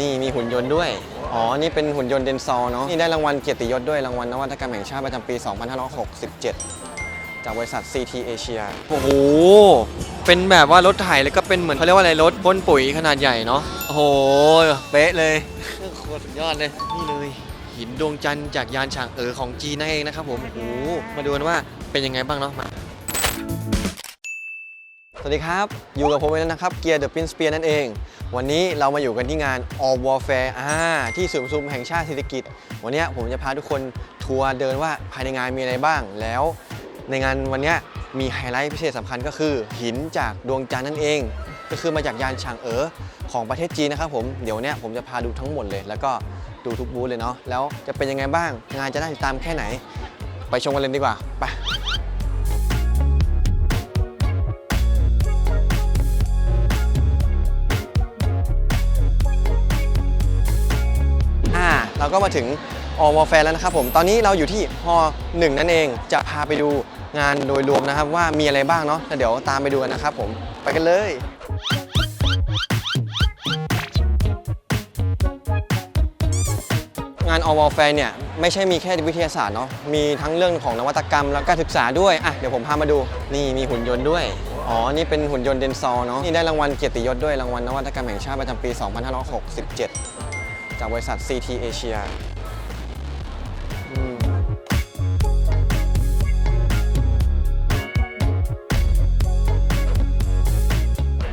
นี่มีหุ่นยนต์ด้วย อ๋อ นี่เป็นหุ่นยนต์เดนซอเนาะ นี่ได้รางวัลเกียรติยศด้วยรางวัลนวัตกรรมแห่งชาติประจำปี 2567 จากบริษัท CT Asia โอ้โห เป็นแบบว่ารถไถแล้วก็เป็นเหมือนเขาเรียกว่าอะไรรถพ่นปุ๋ยขนาดใหญ่เนาะ โอ้โห เป๊ะเลยโคตรสุดยอดเลย นี่เลย หินดวงจันทร์จากยานฉางเอ๋อของจีนนั่นเองนะครับผม โอ้โห มาดูกันว่าเป็นยังไงบ้างเนาะมา สวัสดีครับ อยู่กับผมเองนะครับเกียร์เดอะปินสเปียร์นั่นเอง วันนี้เรามาอยู่กันที่งาน All Warfare อ่าที่ศูนย์ประชุมแห่งชาติเศรษฐกิจ วันนี้ผมจะพาทุกคนทัวร์เดินว่าภายในงานมีอะไรบ้าง แล้วในงานวันนี้มีไฮไลท์พิเศษสำคัญก็คือ หินจากดวงจันทร์นั่นเอง ก็คือมาจากยานฉางเอ๋อของประเทศจีนนะครับผมเดี๋ยวเนี้ยผมจะพาดูทั้งหมดเลย แล้วก็ดูทุกบูธเลยเนาะแล้วจะเป็นยังไงบ้าง งานจะน่าติดตามแค่ไหน ไปชมกันเลยดีกว่าไป เราก็มาถึงออวอแฟร์แล้วนะครับผมตอนนี้เราอยู่ที่ฮอหนึ่งนั่นเองจะพาไปดูงานโดยรวมนะครับ ว่ามีอะไรบ้างเนาะแล้วเดี๋ยวตามไปดูกันนะครับผมไปกันเลยงานออวอแฟร์เนี่ยไม่ใช่มีแค่วิทยาศาสตร์เนาะมีทั้งเรื่องของนวัตกรรมแล้วก็การศึกษาด้วยอะเดี๋ยวผมพามาดูนี่มีหุ่นยนต์ด้วย อ๋อ นี่เป็นหุ่นยนต์เดนซอเนาะนี่ได้รางวัลเกียรติยศด้วยรางวัลนวัตกรรมแห่งชาติประจำปี 2567 จากบริษัท CT Asia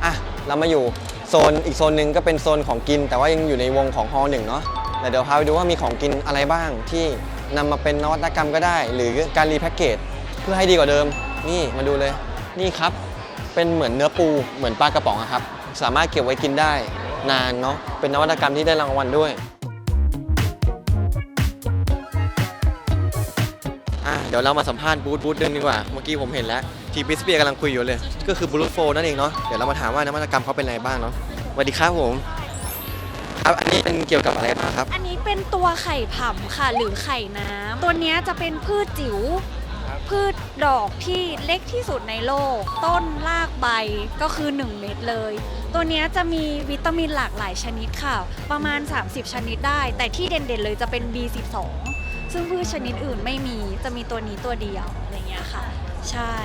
อะ เรามาอยู่โซนอีกโซนหนึ่งก็เป็นโซนของกิน แต่ว่ายังอยู่ในวงของฮอหนึ่งเนาะแต่เดี๋ยวพาไปดูว่ามีของกินอะไรบ้างที่นำมาเป็นนวัตกรรมก็ได้ หรือการรีแพ็กเกจเพื่อให้ดีกว่าเดิม นี่มาดูเลย นี่ครับ เป็นเหมือนเนื้อปูเหมือนปลากระป๋องครับ สามารถเก็บไว้กินได้ นานเนาะเป็นนวัตกรรมที่ได้รางวัลด้วยอะเดี๋ยวเรามาสัมภาษณ์บูธบูธหนึ่งดีกว่า เมื่อกี้ผมเห็นแล้ว ทีบิสเปียกำลังคุยอยู่เลย ก็คือบูโฟนั่นเองเนาะเดี๋ยวเรามาถามว่านวัตกรรมเขาเป็นอะไรบ้างเนาะสวัสดีครับผมครับอันนี้เป็นเกี่ยวกับอะไรบ้างครับ อันนี้เป็นตัวไข่ผำค่ะหรือไข่น้ำตัวเนี้ยจะเป็นพืชจิ๋ว พืชดอกที่เล็กที่สุดในโลก ต้นรากใบก็คือ 1 เม็ดเลย ตัวนี้จะมีวิตามินหลากหลายชนิดค่ะ ประมาณ 30 ชนิดได้ แต่ที่เด่นๆเลยจะเป็น B12 ซึ่งพืชชนิดอื่นไม่มีจะมีตัวนี้ตัวเดียวอะไรเงี้ยค่ะ ใช่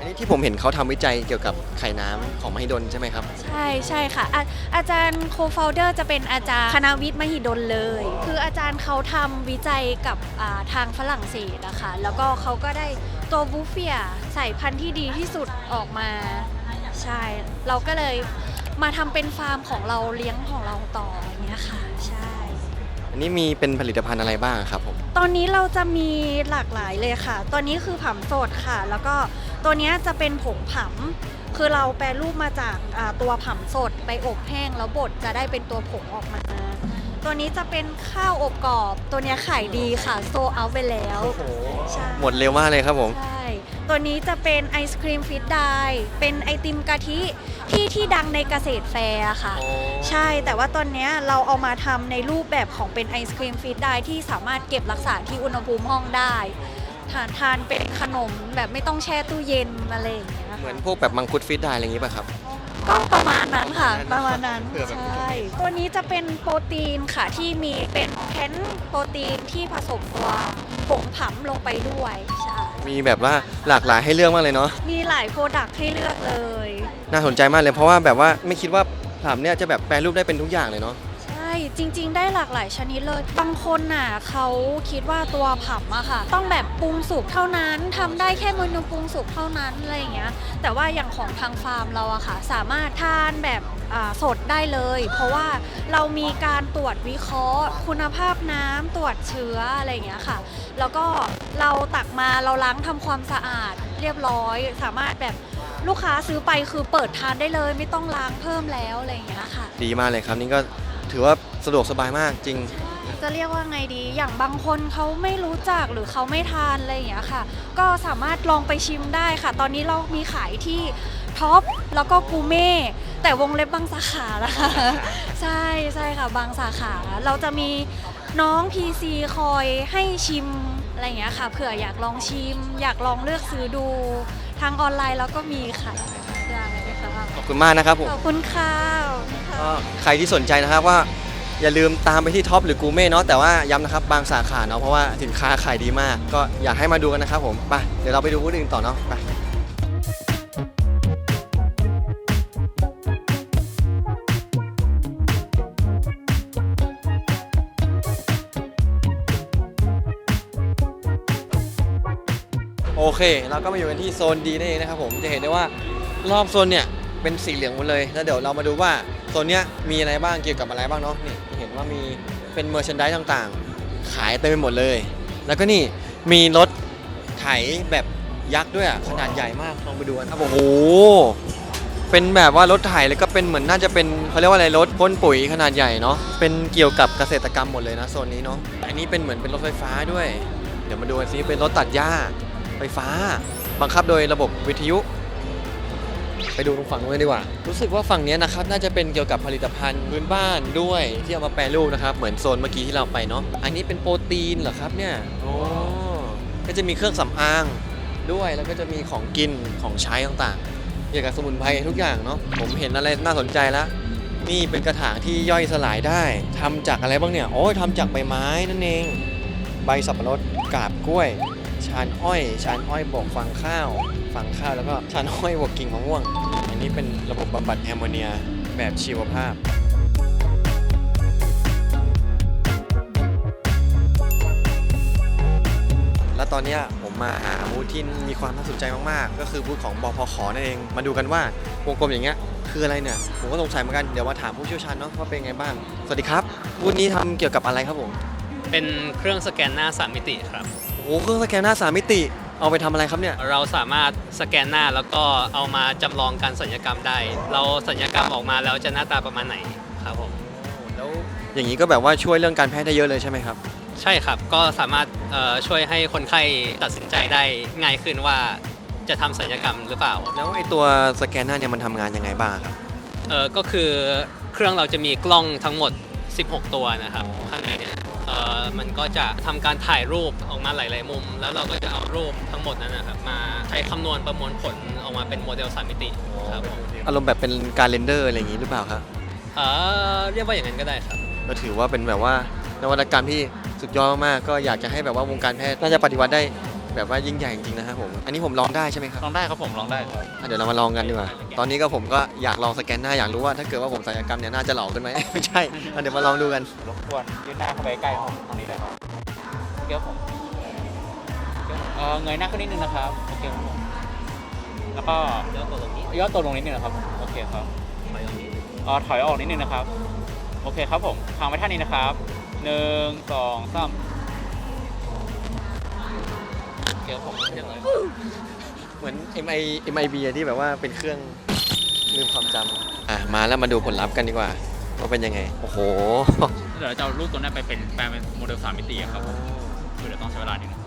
อันนี้ที่ผมเห็นเขาทำวิจัยเกี่ยวกับไข่น้ำของมหิดลใช่ไหมครับ ใช่ใช่ค่ะอาอาจารย์โคฟ o เดอร์จะเป็นอาจารย์คณะวิทย์มหิดลเลย คืออาจารย์เขาทำวิจัยกับอ่าทางฝรั่งเศสนะคะ แล้วก็เขาก็ได้ตัวบูเฟียสายพันธุ์ที่ดีที่สุดออกมา ใช่ เราก็เลยมาทำเป็นฟาร์มของเราเลี้ยงของเราต่ออย่างเงี้ยค่ะ ใช่ อันนี้มีเป็นผลิตภัณฑ์อะไรบ้างครับผมตอนนี้เราจะมีหลากหลายเลยค่ะตัวนี้คือผำสดค่ะ แล้วก็ตัวเนี้ยจะเป็นผงผำคือเราแปรรูปมาจากอ่าตัวผำสดไปอบแห้งแล้วบดจะได้เป็นตัวผงออกมา ตัวนี้จะเป็นข้าวอบกรอบ ตัวเนี้ยขายดีค่ะ โซเอาไปแล้ว ใช่หมดเร็วมากเลยครับผม ใช่ ตัวนี้จะเป็นไอศครีมฟิตไดเป็นไอติมกะทิที่ที่ดังในเกษตรแฟร์อะค่ะ ใช่แต่ว่าตอนเนี้ยเราเอามาทำในรูปแบบของเป็นไอศครีมฟีดได้ที่สามารถเก็บรักษาที่อุณหภูมิห้องได้ทานทานเป็นขนมแบบไม่ต้องแช่ตู้เย็นอะไรอย่างเงี้ยค่ะเหมือนพวกแบบมังคุดฟิตได้อะไรอย่างงี้ป่ะครับ ก็ประมาณนั้นค่ะประมาณนั้นเผื่อแบบใช่ตัวนี้จะเป็นโปรตีนค่ะที่มีเป็นแพนโปรตีนที่ผสมตัวผงผำลงไปด้วยใช่ มีแบบว่าหลากหลายให้เลือกมากเลยเนาะมีหลายโปรดักต์ให้เลือกเลย น่าสนใจมากเลย เพราะว่าแบบว่าไม่คิดว่าผามเนี่ยจะแบบแปรรูปได้เป็นทุกอย่างเลยเนาะใช่จริง ๆ ได้หลากหลายชนิดเลย บางคนน่ะเขาคิดว่าตัวผับอะค่ะ ต้องแบบปรุงสุกเท่านั้นทำได้แค่เมนูปรุงสุกเท่านั้นอะไรอย่างเงี้ยแต่ว่าอย่างของทางฟาร์มเราอะค่ะ สามารถทานแบบ อ่าสดได้เลย เพราะว่าเรามีการตรวจวิเคราะห์ คุณภาพน้ำตรวจเชื้ออะไรอย่างเงี้ยค่ะ แล้วก็เราตักมาเราล้างทำความสะอาดเรียบร้อย สามารถแบบลูกค้าซื้อไปคือเปิดทานได้เลย ไม่ต้องล้างเพิ่มแล้วอะไรอย่างเงี้ยค่ะ ดีมากเลยครับ นี่ก็ถือว่าสะดวกสบายมากจริง จะเรียกว่าไงดี อย่างบางคนเขาไม่รู้จักหรือเขาไม่ทานอะไรอย่างเงี้ยค่ะ ก็สามารถลองไปชิมได้ค่ะ ตอนนี้เรามีขายที่ ท็อปแล้วก็กูเม่ แต่วงเล็บบางสาขานะคะใช่ใช่ค่ะ บางสาขา เราจะมีน้อง PC คอยให้ชิมอะไรอย่างเงี้ยค่ะเผื่ออยากลองชิม อยากลองเลือกซื้อดูทางออนไลน์แล้วก็มีค่ะได้ค่ะขอบคุณมากนะครับผมขอบคุณค่ะขอบคุณค่ะ ก็ใครที่สนใจนะครับว่า อย่าลืมตามไปที่ท็อปหรือกูเม่เนาะแต่ว่าย้ำนะครับบางสาขาเนาะเพราะว่าสินค้าขายดีมาก ก็อยากให้มาดูกันนะครับผมไปเดี๋ยวเราไปดูบูธอื่นต่อเนาะไป เคเราก็มาอยู่กันที่โซนดีนั่นเองนะครับผมจะเห็นได้ว่ารอบโซนเนี่ยเป็นสีเหลืองหมดเลยแล้วเดี๋ยวเรามาดูว่าโซนเนี้ยมีอะไรบ้างเกี่ยวกับอะไรบ้างเนาะนี่เห็นว่ามีเป็นเมอร์ชันดายต่างๆ ขายเต็มไปหมดเลย แล้วก็นี่มีรถไถแบบยักษ์ด้วยอะขนาดใหญ่มากลองไปดูกันครับโอ้โหเป็นแบบว่ารถไถแล้วก็เป็นเหมือนน่าจะเป็นเขาเรียกว่าอะไรรถพ่นปุ๋ยขนาดใหญ่เนาะเป็นเกี่ยวกับเกษตรกรรมหมดเลยนะโซนนี้เนาะอันนี้เป็นเหมือนเป็นรถไฟฟ้าด้วย เดี๋ยวมาดูกันซิเป็นรถตัดหญ้า ไฟฟ้า บังคับโดยระบบวิทยุ ไปดูตรงฝั่งนู้นดีกว่า รู้สึกว่าฝั่งนี้นะครับน่าจะเป็นเกี่ยวกับผลิตภัณฑ์พื้นบ้านด้วยที่เอามาแปรรูปนะครับ เหมือนโซนเมื่อกี้ที่เราไปเนาะอันนี้เป็นโปรตีนเหรอครับเนี่ยโอ้ก็จะมีเครื่องสำอางด้วยแล้วก็จะมีของกินของใช้ต่างๆเกี่ยวกับสมุนไพรทุกอย่างเนาะผมเห็นอะไรน่าสนใจแล้วนี่เป็นกระถางที่ย่อยสลายได้ทำจากอะไรบ้างเนี่ย โอ้ยทำจากใบไม้นั่นเอง ใบสับปะรดกาบกล้วย ชานอ้อยชานอ้อยบวกฟางข้าวฟางข้าวแล้วก็ชานอ้อยบวกกิ่งมะม่วง อันนี้เป็นระบบบำบัดแอมโมเนียแบบชีวภาพและตอนนี้ผมมาหาบูธที่มีความน่าสนใจมากๆ ก็คือบูธของบพขนั่นเอง มาดูกันว่าวงกลมอย่างเงี้ยคืออะไรเนี่ย ผมก็สงสัยเหมือนกัน เดี๋ยวมาถามผู้เชี่ยวชาญเนาะว่าเป็นไงบ้าง สวัสดีครับบูธนี้ทำเกี่ยวกับอะไรครับผม เป็นเครื่องสแกนหน้า3มิติครับ อ้โหเครื่องสแกนหน้าสามมิติ เอาไปทำอะไรครับเนี่ย เราสามารถสแกนหน้าแล้วก็เอามาจำลองการสัญญกรรมได้ เราสัญญกรรมออกมาแล้วจะหน้าตาประมาณไหนครับผมแล้วอย่างนี้ก็แบบว่าช่วยเรื่องการแพทย์ได้เยอะเลยใช่ไหมครับ ใช่ครับ ก็สามารถเอ่อช่วยให้คนไข้ตัดสินใจได้ง่ายขึ้นว่าจะทำสัญญกรรมหรือเปล่า แล้วไอ้ตัวสแกนหน้าเนี่ยมันทำงานยังไงบ้างครับ เออก็คือเครื่องเราจะมีกล้องทั้งหมด 16 ตัวนะครับข้างในเนี่ย เออมันก็จะทำการถ่ายรูปออกมาหลาย ๆ มุม แล้วเราก็จะเอารูปทั้งหมดนั้นนะครับมาใช้คำนวณประมวลผลออกมาเป็นโมเดลสามมิติครับผมอารมณ์แบบเป็นการเรนเดอร์อะไรอย่างนี้หรือเปล่าครับเออเรียกว่าอย่างนั้นก็ได้ครับ ก็ถือว่าเป็นแบบว่านวัตกรรมที่สุดยอดมากๆก็อยากจะให้แบบว่าวงการแพทย์น่าจะปฏิวัติได้ แบบว่ายิ่งใหญ่จริงๆนะครับผม อันนี้ผมลองได้ใช่ไหมครับลองได้ครับผมลองได้ครับอะเดี๋ยวเรามาลองกันดีกว่า ตอนนี้ก็ผมก็อยากลองสแกนหน้าอยากรู้ว่าถ้าเกิดว่าผมศัลยกรรมเนี่ยน่าจะหล่อขึ้นไหม ไม่ใช่อะเดี๋ยวมาลองดูกัน รบกวนยืนหน้าเข้าไปใกล้ผมตรงนี้เลยครับโอเคครับผมเอ่อเงยหน้าขึ้นนิดนึงนะครับโอเคครับผมแล้วก็แล้วกดตรงนี้ย่อตัวลงนิดนึงนะครับโอเคครับเอ่อถอยออกนิดนึงนะครับ โอเคครับผมทางไว้ท่านี้นะครับหนึ่งสองสาม โอเคครับผมเรียบร้อยเหมือน MI MIB อะที่แบบว่าเป็นเครื่องลืมความจำอะมาแล้วมาดูผลลัพธ์กันดีกว่าว่าเป็นยังไง โอ้โห เดี๋ยวเราจะเอารูปตัวนั้นไปเป็นแปลงเป็นโมเดลสามมิติอะครับผมคือเดี๋ยวต้องใช้เวลานิดนึง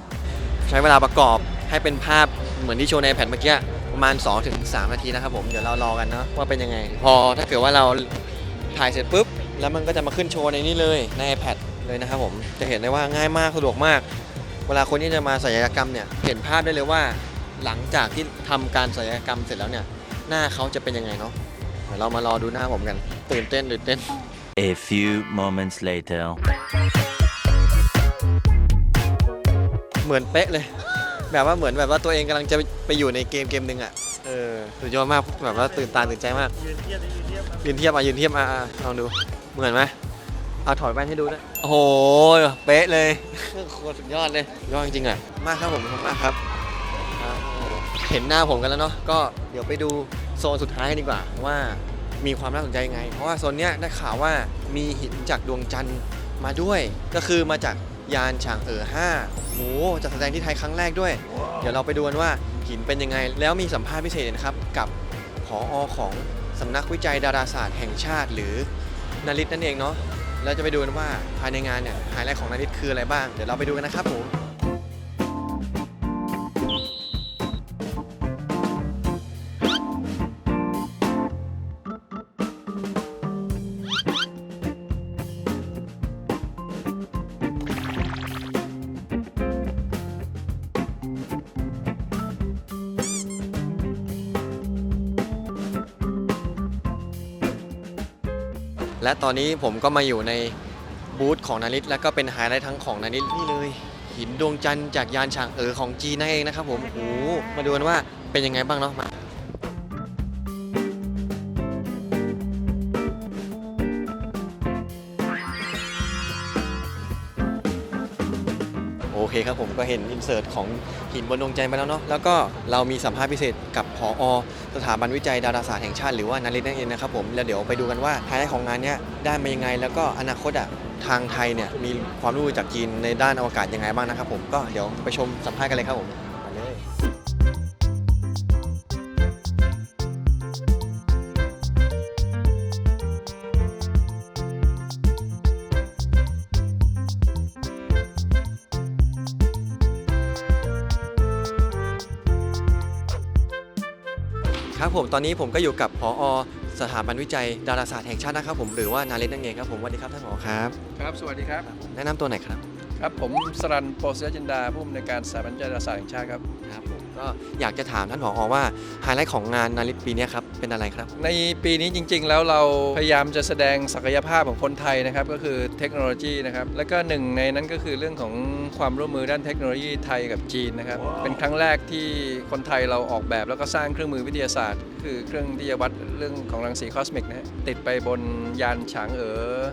ใช้เวลาประกอบให้เป็นภาพเหมือนที่โชว์ในแผ่นเมื่อกี้ประมาณ 2-3 นาทีนะครับผมเดี๋ยวเรารอกันเนาะว่าเป็นยังไง พอถ้าเกิดว่าเราถ่ายเสร็จปุ๊บ แล้วมันก็จะมาขึ้นโชว์ในนี้เลยใน iPad เลยนะครับผมจะเห็นได้ว่าง่ายมากสะดวกมาก เวลาคนที่จะมาศัลยกรรมเนี่ยเห็นภาพได้เลยว่า หลังจากที่ทำการศัลยกรรมเสร็จแล้วเนี่ยหน้าเขาจะเป็นยังไงเนาะเดี๋ยวเรามารอดูหน้าผมกันตื่นเต้นตื่นเต้น A few moments later. เหมือนเป๊ะเลย แบบว่าเหมือนแบบว่าตัวเองกำลังจะไปอยู่ในเกมเกมหนึ่งอะเออสุดยอดมากแบบว่าตื่นตาตื่นใจมากยืนเทียบยืนเทียบอะยืนเทียบอะอะลองดูเหมือนไหม เอาถอยแว่นให้ดูด้วยโอ้โห เป๊ะเลย โคตรสุดยอดเลยยอดจริงๆอะ มากครับผมขอบคุณมากครับครับเห็นหน้าผมกันแล้วเนาะ ก็เดี๋ยวไปดูโซนสุดท้ายกันดีกว่าว่ามีความน่าสนใจยังไง เพราะว่าโซนเนี้ยได้ข่าวว่ามีหินจากดวงจันทร์มาด้วย ก็คือมาจากยานฉางเอ๋อ5โอ้โหจัดแสดงที่ไทยครั้งแรกด้วย เดี๋ยวเราไปดูกันว่าหินเป็นยังไง แล้วมีสัมภาษณ์พิเศษนะครับกับผออของสำนักวิจัยดาราศาสตร์แห่งชาติ หรือนาริตนั่นเองเนาะ แล้วจะไปดูกันว่าภายในงานเนี่ยไฮไลท์ของนาริตคืออะไรบ้าง เดี๋ยวเราไปดูกันนะครับผม และตอนนี้ผมก็มาอยู่ในบูธของนาริตแล้วก็เป็นไฮไลท์ทั้งของนาริตนี่เลย หินดวงจันทร์จากยานฉางเอ๋อของจีนนั่นเองนะครับผมโอ้มาดูกันว่าเป็นยังไงบ้างเนาะมาโอเคครับผมก็เห็นอินเสิร์ตของหินบนดวงจันทร์ไปแล้วเนาะแล้วก็เรามีสัมภาษณ์พิเศษกับ ผอสถาบันวิจัยดาราศาสตร์แห่งชาติหรือว่านาริตนั่นเองนะครับผมแล้วเดี๋ยวไปดูกันว่าไฮไลท์ของงานนี้ได้มายังไง แล้วก็อนาคตอะทางไทยเนี่ยมีความรู้จากจีนในด้านอวกาศยังไงบ้างนะครับผมก็เดี๋ยวไปชมสัมภาษณ์กันเลยครับผม ครับผมตอนนี้ผมก็อยู่กับพอสถาบันวิจัยดาราศาสตร์แห่งชาตินะครับผมหรือว่านาริตนั่นเองครับผมสวัสดีครับท่านผอครับครับ สวัสดีครับ แนะนำตัวหน่อยครับ ครับ ผมสรันโปรเซียจินดาผู้อำนวยการสถาบันวิจัยดาราศาสตร์แห่งชาติครับ ครับผม ก็อยากจะถามท่านผอว่าไฮไลท์ของงานนาริตปีเนี้ยครับเป็นอะไรครับ ในปีนี้จริง ๆ แล้วเราพยายามจะแสดงศักยภาพของคนไทยนะครับก็คือเทคโนโลยีนะครับแล้วก็หนึ่งในนั้นก็คือเรื่องของความร่วมมือด้านเทคโนโลยีไทยกับจีนนะครับ เป็นครั้งแรกที่คนไทยเราออกแบบแล้วก็สร้างเครื่องมือวิทยาศาสตร์ คือเครื่องที่จะวัดเรื่องของรังสีคอสมิกนะฮะติดไปบนยานฉางเอ๋อ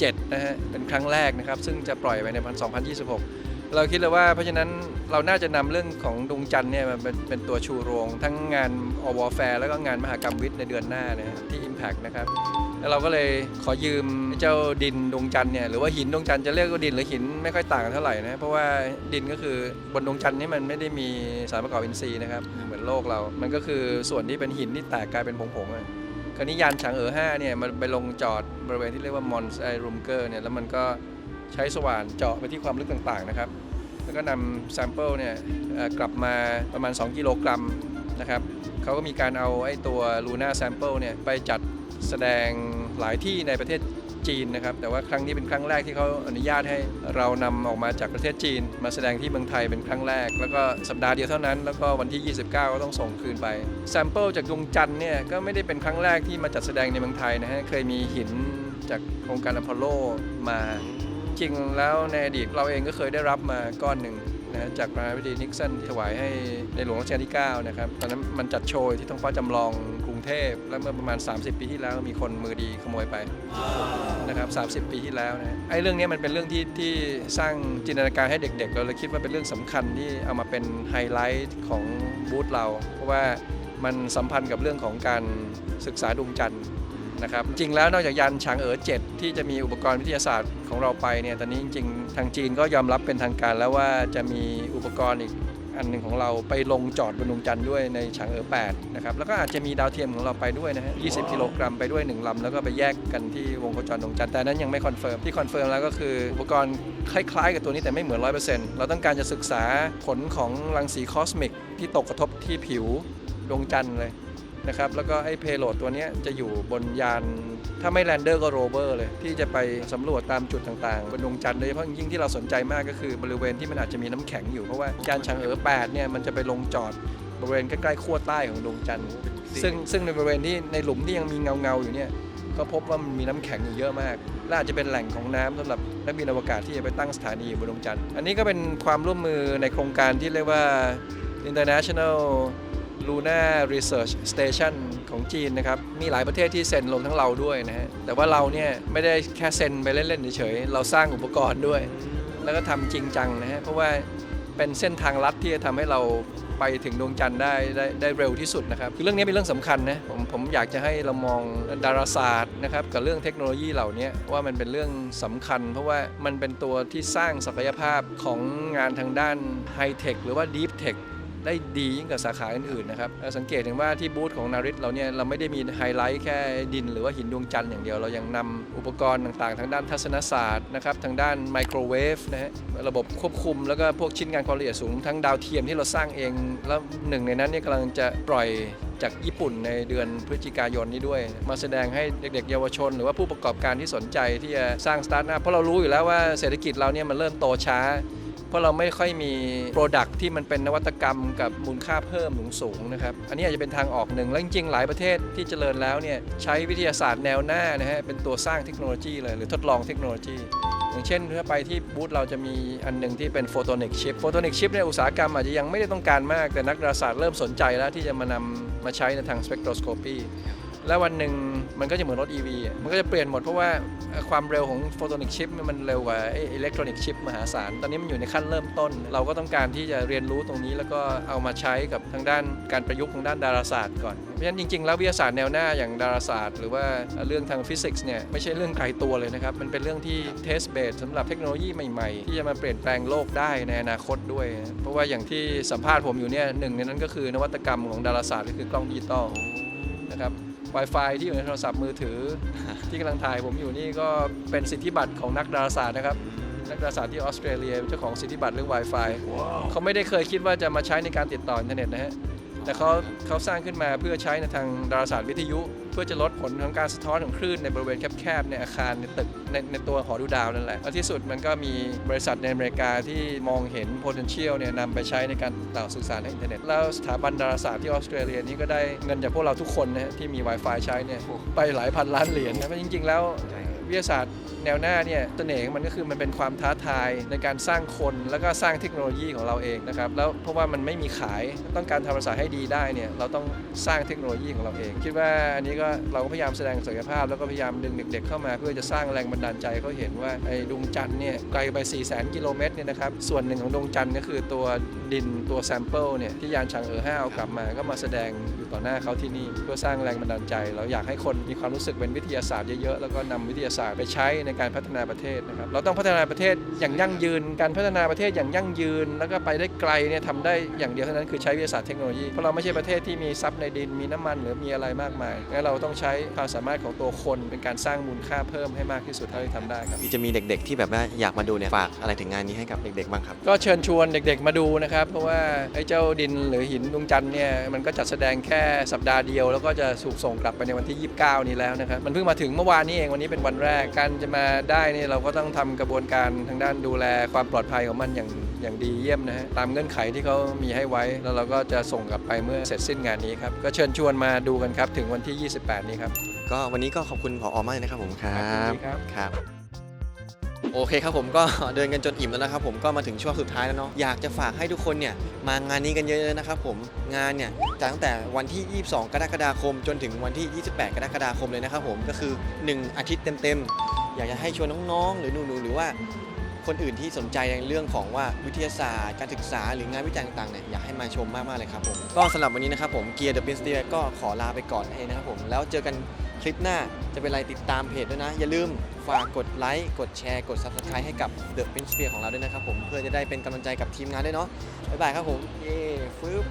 7นะฮะเป็นครั้งแรกนะครับซึ่งจะปล่อยไปในปี2026 เราคิดเลยว่าเพราะฉะนั้นเราน่าจะนำเรื่องของดวงจันทร์เนี่ยมาเป็นเป็นตัวชูโรง ทั้งงานอวแฟร์แล้วก็งานมหากรรมวิทย์ในเดือนหน้านะฮะที่ Impact นะครับแล้วเราก็เลยขอยืมเจ้าดินดวงจันทร์เนี่ยหรือว่าหินดวงจันทร์จะเรียกว่าดินหรือหินไม่ค่อยต่างกันเท่าไหร่นะเพราะว่าดินก็คือบนดวงจันทร์นี่มันไม่ได้มีสารประกอบอินทรีย์นะครับเหมือนโลกเรา มันก็คือส่วนที่เป็นหินที่แตกกลายเป็นผงๆอะคราวนี้ยานฉางเอ๋อ5เนี่ยมันไปลงจอดบริเวณที่เรียกว่ามอนส์ไอรูมเกอร์เนี่ยแล้วมันก็ ใช้สว่านเจาะไปที่ความลึกต่างๆนะครับ แล้วก็นำแซมเปิลเนี่ยกลับมาประมาณ 2 กิโลกรัมนะครับเขาก็มีการเอาไอ้ตัวลูน่าแซมเปิลเนี่ยไปจัดแสดงหลายที่ในประเทศจีนนะครับ แต่ว่าครั้งนี้เป็นครั้งแรกที่เขาอนุญาตให้เรานำออกมาจากประเทศจีน มาแสดงที่เมืองไทยเป็นครั้งแรก แล้วก็สัปดาห์เดียวเท่านั้น แล้วก็วันที่ 29 ก็ต้องส่งคืนไปแซมเปิลจากดวงจันทร์เนี่ยก็ไม่ได้เป็นครั้งแรกที่มาจัดแสดงในเมืองไทยนะฮะ เคยมีหินจากโครงการอพอลโลมา จริงแล้วในอดีตเราเองก็เคยได้รับมาก้อนหนึ่งนะจากประธานาธิบดีนิกสันที่ถวายให้ในหลวงรัชกาลที่ 9 นะครับ ตอนนั้นมันจัดโชว์ที่ท้องฟ้าจำลองกรุงเทพ แล้วเมื่อประมาณ 30 ปีที่แล้วมีคนมือดีขโมยไปนะครับ 30 ปีที่แล้วนะไอ้เรื่องนี้มันเป็นเรื่องที่ที่สร้างจินตนาการให้เด็กๆ เราเลยคิดว่าเป็นเรื่องสำคัญที่เอามาเป็นไฮไลท์ของบูธเรา เพราะว่ามันสัมพันธ์กับเรื่องของการศึกษาดวงจันทร์ นะครับจริงแล้วนอกจากยานฉางเอ๋อ7ที่จะมีอุปกรณ์วิทยาศาสตร์ของเราไปเนี่ยตอนนี้จริงๆทางจีนก็ยอมรับเป็นทางการแล้วว่าจะมีอุปกรณ์อีกอันหนึ่งของเราไปลงจอดบนดวงจันทร์ด้วยในฉางเอ๋อ8นะครับแล้วก็อาจจะมีดาวเทียมของเราไปด้วยนะฮะ 20 กิโลกรัมไปด้วย 1ลำแล้วก็ไปแยกกันที่วงโคจรดวงจันทร์แต่นั้นยังไม่คอนเฟิร์มที่คอนเฟิร์มแล้วก็คืออุปกรณ์คล้ายๆ กับตัวนี้แต่ไม่เหมือน 100%เราต้องการจะศึกษาผลของรังสีคอสมิกที่ตกกระทบที่ผิวดวงจันทร์เลย นะครับ แล้วก็ไอ้เพโลดตัวนี้จะอยู่บนยาน ถ้าไม่แลนเดอร์ก็โรเวอร์เลย ที่จะไปสำรวจตามจุดต่างๆ บนดวงจันทร์โดยเฉพาะยิ่งที่เราสนใจมากก็คือบริเวณที่มันอาจจะมีน้ำแข็งอยู่ เพราะว่ายานชางเอ๋อ8เนี่ยมันจะไปลงจอดบริเวณใกล้ๆขั้วใต้ของดวงจันทร์ซึ่งซึ่งในบริเวณที่ในหลุมที่ยังมีเงาเงาๆอยู่เนี่ยก็พบว่ามันมีน้ำแข็งอยู่เยอะมาก และอาจจะเป็นแหล่งของน้ำสำหรับนักบินอวกาศที่จะไปตั้งสถานีอยู่บนดวงจันทร์ อันนี้ก็เป็นความร่วมมือในโครงการที่เรียกว่า International Luna Research Station ของจีนนะครับ มีหลายประเทศที่เซ็นรวมทั้งเราด้วยนะฮะ แต่ว่าเราเนี่ยไม่ได้แค่เซ็นไปเล่นๆเฉยๆ เราสร้างอุปกรณ์ด้วย แล้วก็ทำจริงจังนะฮะ เพราะว่าเป็นเส้นทางลัดที่จะทำให้เราไปถึงดวงจันทร์ได้ได้ได้เร็วที่สุดนะครับ คือเรื่องนี้เป็นเรื่องสำคัญนะผมผมอยากจะให้เรามองดาราศาสตร์นะครับกับเรื่องเทคโนโลยีเหล่านี้ว่ามันเป็นเรื่องสำคัญ เพราะว่ามันเป็นตัวที่สร้างศักยภาพของงานทางด้านไฮเทคหรือว่าดีฟเทค ได้ดียิ่งกว่าสาขาอื่นๆนะครับเราสังเกตเห็นว่าที่บูธของนาริตเราเนี่ยเราไม่ได้มีไฮไลท์แค่ดินหรือว่าหินดวงจันทร์อย่างเดียว เรายังนำอุปกรณ์ต่างๆ ทางด้านทัศนศาสตร์นะครับทางด้านไมโครเวฟนะฮะระบบควบคุมแล้วก็พวกชิ้นงานความละเอียดสูงทั้งดาวเทียมที่เราสร้างเอง แล้วหนึ่งในนั้นเนี่ยกำลังจะปล่อยจากญี่ปุ่นในเดือนพฤศจิกายนนี้ด้วย มาแสดงให้เด็กๆ เยาวชน หรือว่าผู้ประกอบการที่สนใจที่จะสร้างสตาร์ทอัพเพราะเรารู้อยู่แล้วว่าเศรษฐกิจเราเนี่ยมันเริ่มโตช้า ราะเราไม่ค่อยมี Product ที่มันเป็นนวัตกรรมกับมูลค่าเพิ่มสูงนะครับ อันนี้อาจจะเป็นทางออกหนึ่ง แล้วจริงๆ หลายประเทศที่เจริญแล้วเนี่ยใช้วิทยาศาสตร์แนวหน้านะฮะเป็นตัวสร้างเทคโนโลยีเลยหรือทดลองเทคโนโลยีอย่างเช่นถ้าไปที่บูธเราจะมีอันหนึ่งที่เป็นโฟโตนิกชิปโฟโตนิกชิปเนี่ยอุตสาหกรรมอาจจะยังไม่ได้ต้องการมากแต่นักดาราศาสตร์เริ่มสนใจแล้วที่จะมานำมาใช้ในทางสเปกโทรสโคปี แล้ววันหนึ่งมันก็จะเหมือนรถ EV มันก็จะเปลี่ยนหมดเพราะว่าความเร็วของโฟโตนิกชิปมันเร็วกว่าอิเล็กทรอนิกชิปมหาศาล ตอนนี้มันอยู่ในขั้นเริ่มต้น เราก็ต้องการที่จะเรียนรู้ตรงนี้แล้วก็เอามาใช้กับทางด้านการประยุกต์ทางด้านดาราศาสตร์ก่อน เพราะฉะนั้นจริง ๆ แล้ววิทยาศาสตร์แนวหน้าอย่างดาราศาสตร์ หรือว่าเรื่องทางฟิสิกส์เนี่ยไม่ใช่เรื่องไกลตัวเลยนะครับ มันเป็นเรื่องที่เทสเบสสำหรับเทคโนโลยีใหม่ๆ ที่จะมาเปลี่ยนแปลงโลกได้ในอนาคตด้วย เพราะว่าอย่างที่สัมภาษณ์ผมอยู่เนี่ยหนึ่งในนั้นก็คือนวัตกรรมของดาราศาสตร์ก็คือกล้องดิจิตอลนะครับ Wi-Fi ที่อยู่ในโทรศัพท์มือถือ ที่กำลังถ่ายผมอยู่นี่ก็เป็นสิทธิบัตรของนักดาราศาสตร์นะครับ นักดาราศาสตร์ที่ออสเตรเลียเจ้าของสิทธิบัตรเรื่อง Wi-Fi เขาไม่ได้เคยคิดว่าจะมาใช้ในการติดต่ออินเทอร์เน็ตนะฮะแต่เขาเขาสร้างขึ้นมาเพื่อใช้ในทางดาราศาสตร์วิทยุเพื่อจะลดผลของการสะท้อนของคลื่นในบริเวณแคบๆในอาคารในตึกในในตัวหอดูดาวนั่นแหละและที่สุดมันก็มีบริษัทในอเมริกาที่มองเห็น potential เนี่ยนำไปใช้ในการต่อสื่อสารในอินเทอร์เน็ต แล้วสถาบันดาราศาสตร์ที่ออสเตรเลียนี่ก็ได้เงินจากพวกเราทุกคนนะฮะที่มี Wi-Fi ใช้เนี่ยไปหลายพันล้านเหรียญนะเพราะจริงๆ แล้ววิทยาศาสตร์ แนวหน้าเนี่ยเสน่ห์ของมันก็คือมันเป็นความท้าทายในการสร้างคนแล้วก็สร้างเทคโนโลยีของเราเองนะครับแล้วเพราะว่ามันไม่มีขายต้องการทำภาษาให้ดีได้เนี่ยเราต้องสร้างเทคโนโลยีของเราเอง คิดว่าอันนี้ก็เราก็พยายามแสดงศักยภาพ แล้วก็พยายามดึงเด็กๆเข้ามา เพื่อจะสร้างแรงบันดาลใจเขาเห็นว่าไอ้ดวงจันทร์เนี่ยไกลไป 4 0 0 0 0 กิโลเมตรเนี่ยนะครับส่วนหนึ่งของดวงจันทร์ก็คือตัวดินตัวแซมเปิลเนี่ยที่ยานชางเออห้าเอากลับมาก็มาแสดงอยู่ต่อหน้าเขาที่นี่เพื่อสร้างแรงบันดาลใจ เราอยากให้คนมีความรู้สึกเป็นวิทยาศาสตร์เยอะๆแล้วก็นำวิทยาศาสตร์ไปใช้ในการพัฒนาประเทศนะครับ เราต้องพัฒนาประเทศอย่างยั่งยืน การพัฒนาประเทศอย่างยั่งยืน แล้วก็ไปได้ไกลเนี่ยทำได้อย่างเดียวเท่านั้นคือใช้วิทยาศาสตร์เทคโนโลยี เพราะเราไม่ใช่ประเทศที่มีทรัพย์ในดิน มีน้ำมันหรือมีอะไรมากมาย งั้นเราต้องใช้ความสามารถของตัวคนเป็นการสร้างมูลค่าเพิ่มให้มากที่สุดเท่าที่ทำได้ครับ จะมีเด็กๆ ที่แบบว่าอยากมาดูเนี่ยฝากอะไรถึงงานนี้ให้กับเด็กๆบ้างครับ ก็เชิญชวนเด็กๆมาดูนะครับ เพราะว่าไอ้เจ้าดินหรือหินดวงจันทร์เนี่ยมันก็จัดแสดงแค่สัปดาห์เดียว แล้วก็จะถูกส่งกลับไปในวันที่ 29 นี้แล้วนะครับ มันเพิ่งมาถึงเมื่อวานนี้เองวันนี้เป็นวันแรกการจะมาได้เนี่ยเราก็ต้องทำกระบวนการทางด้านดูแลความปลอดภัยของมันอย่างอย่างดีเยี่ยมนะฮะตามเงื่อนไขที่เขามีให้ไว้ แล้วเราก็จะส่งกลับไปเมื่อเสร็จสิ้นงานนี้ครับ ก็เชิญชวนมาดูกันครับ ถึงวันที่ 28 นี้ครับ ก็วันนี้ก็ขอบคุณผอมากเลยนะครับผมครัครับบยินดีครับครับ โอเคครับผมก็เดินกันจนอิ่มแล้วนะครับผมก็มาถึงช่วงสุดท้ายแล้วเนาะอยากจะฝากให้ทุกคนเนี่ยมางานนี้กันเยอะๆนะครับผมงานเนี่ยจัดตั้งแต่วันที่ 22 กรกฎาคม จนถึงวันที่ 28 กรกฎาคมเลยนะครับผมก็คือ 1 อาทิตย์เต็มๆ อยากจะให้ชวนน้องๆ หรือหนูๆหรือว่าคนอื่นที่สนใจในเรื่องของว่าวิทยาศาสตร์ การศึกษาหรืองานวิจัยต่างๆเนี่ยอยากให้มาชมมากๆเลยครับผมก็สำหรับวันนี้นะครับผมเกียร์เดอะ n ินสเตียก็ขอลาไปก่อนเองนะครับผมแล้วเจอกันคลิปหน้าจะเป็นอะไรติดตามเพจด้วยนะ อย่าลืมฝากกดไลค์กดแชร์กด Subscribe ให้กับ The Prince Spear ของเราด้วยนะครับผมเพื่อจะได้เป็นกำลังใจกับทีมงานด้วยเนาะบ๊ายบายครับผมเย้ฟึบ